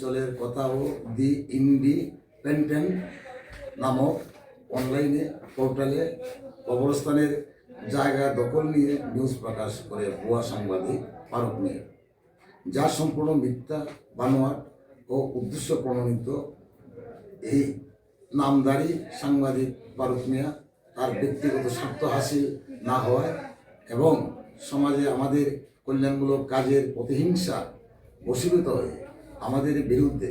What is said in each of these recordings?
অঞ্চলের কথাও the Independent নামক অনলাইনে পোর্টালে কবরস্থানের জায়গা দখল নিয়ে নিউজ প্রকাশ করে ভুয়া সাংবাদিক ফারুক মিয়া যা সম্পূর্ণ মিথ্যা, বানোয়াট ও উদ্দেশ্য প্রণোদিত। এই নামদারি সাংবাদিক ফারুক মিয়া তার ব্যক্তিগত স্বার্থ হাসিল না হওয়ায় এবং সমাজে আমাদের কল্যাণমূলক কাজের প্রতিহিংসা বশীভূত হয়ে আমাদের বিরুদ্ধে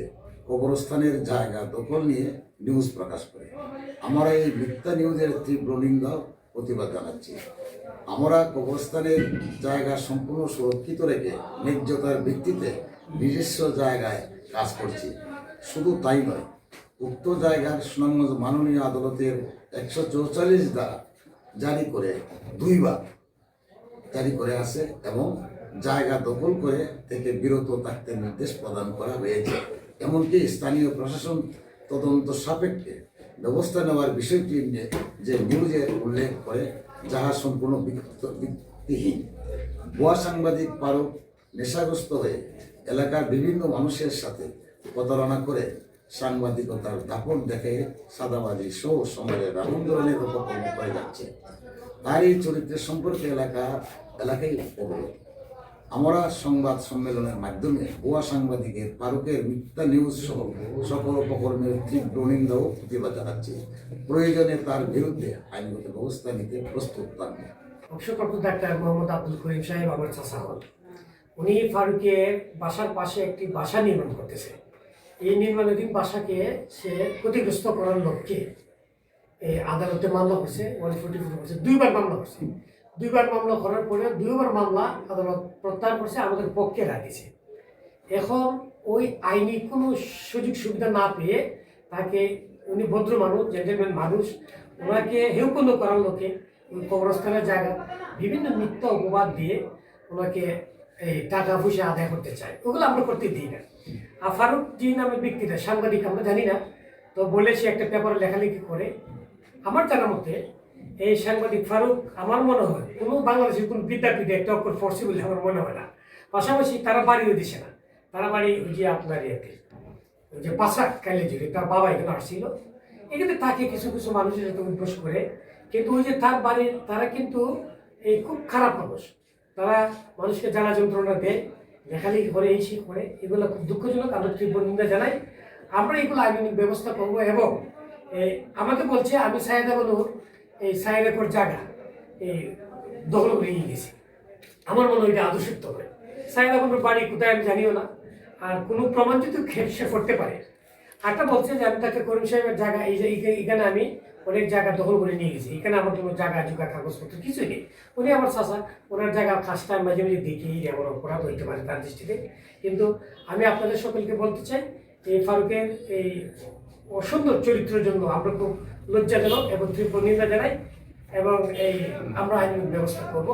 কবরস্থানের জায়গা দখল নিয়ে নিউজ প্রকাশ করে। আমরা এই মিথ্যা নিউজের তীব্র নিন্দা প্রতিবাদ জানাচ্ছি। আমরা কবরস্থানের জায়গা সম্পূর্ণ সুরক্ষিত রেখে ন্যায্যতার ভিত্তিতে নিজস্ব জায়গায় কাজ করছি। শুধু তাই নয়, উক্ত জায়গার সুনামগঞ্জ মাননীয় আদালতের একশো চৌচল্লিশ দ্বারা জারি করে দুইবার জারি করে আছে এবং জায়গা দখল করে থেকে বিরত থাকতে নির্দেশ প্রদান করা হয়েছে। এমনকি স্থানীয় প্রশাসন তদন্ত সাপেক্ষে ব্যবস্থা নেওয়ার বিষয়টি নিয়ে যে নিউজে উল্লেখ করে, যাহা সম্পূর্ণ ভিত্ত- ভিত্তিহীন ভুয়া সাংবাদিক পারক নেশাগ্রস্ত হয়ে এলাকার বিভিন্ন মানুষের সাথে প্রতারণা করে সাংবাদিকতার দাপট দেখে সাদাবাজি সহ সমাজের নানান ধরনের উপকরণ করে যাচ্ছে। তার এই চরিত্রের সম্পর্কে এলাকা, এলাকায় অবগত আমরা সংবাদ সম্মেলনের মাধ্যমে ভুয়া সাংবাদিকের, পারকের মিথ্যা নিউজ সহ সকল উপকর্মের তীব্র নিন্দা ও প্রতিবাদ জানাচ্ছি। প্রয়োজনে তার বিরুদ্ধে আইনগত ব্যবস্থা নিতে প্রস্তুত থাকবে অবসরপ্রাপ্ত ডাক্তার মোহাম্মদ আব্দুল করিম সাহেব, আমার চাষা হন। উনি ফারুকের বাসার পাশে একটি বাসা নির্মাণ করতেছে। এই নির্মাণাধীন বাসাকে সে ক্ষতিগ্রস্ত করার লক্ষ্যে এই আদালতে মামলা করছে ওয়ান ফোর্টি ফোর করছে, দুইবার মামলা করছে। দুইবার মামলা করার পরে দুইবার মামলা আদালত প্রত্যাহার করছে, আমাদের পক্ষে রাখিছে। এখন ওই আইনি কোনো সুযোগ সুবিধা না পেয়ে তাকে উনি ভদ্র মানুষ জেন্টেলম্যান মানুষ, ওনাকে হেউকন্দ করার লোকে কবরস্থানের জায়গা, বিভিন্ন মিথ্যা উপবাদ দিয়ে ওনাকে এই টাকা পয়সা আদায় করতে চায়। ওগুলো আমরা করতে দিই না। আর ফারুক জি নামের ব্যক্তিটা, সাংবাদিক, আমরা জানি না। তো বলে সে একটা পেপারে লেখালেখি করে। আমার জানা মতে এই সাংবাদিক ফারুক, আমার মনে হয় কোনো বাংলাদেশের কোনো বিদ্যাপীঠে একটা অক্ষর পড়ছে বলে আমার মনে হয় না। পাশাপাশি তারা বাড়িও দিছে না। তারা বাড়ি ওই যে আপনার ইয়েতে, ওই যে পাশাক কাইলে জুড়ে তার বাবা এখানে আসছিল। এখানে তাকে কিছু কিছু মানুষের সাথে উদ্বোস করে। কিন্তু ওই যে তার বাড়ির তারা কিন্তু এই খুব খারাপ মানুষ। তারা মানুষকে জ্বালা যন্ত্রণা দেয়, লেখালেখি করে, এই সেই করে। এগুলো খুব দুঃখজনক, আমরা তীব্র নিন্দা জানাই। আমরা এগুলো আইনি ব্যবস্থা করব এবং আমাকে বলছে, আমি সাহেদা বলুর এই সাহেবের পর জায়গা, এই দখল করে নিয়ে গেছি। আমার মনে হয় এটা আদর্শিত হবে সাহেদা বলুর বাড়ি কোথায় আমি জানিও না। আর কোনো প্রমাণ যদি সে করতে পারে। আরটা বলছে যে আমি তাকে করিম সাহেবের জায়গা, এই যে এখানে আমি অনেক জায়গা দখল করে নিয়ে গেছি। এখানে আমার কোনো জায়গা, জুগা, কাগজপত্র কিছুই নেই। উনি আমার চাষা ওনার জায়গা কাজটা মাঝে মাঝে দেখি আমার অপরাধ হইতে পারে তার দৃষ্টিতে। কিন্তু আমি আপনাদের সকলকে বলতে চাই, এই ফারুকের এই অসুন্দর চরিত্রের জন্য আমরা খুব লজ্জাজনক এবং তীব্র নিন্দা জানাই এবং এই আমরা আইন ব্যবস্থা করব।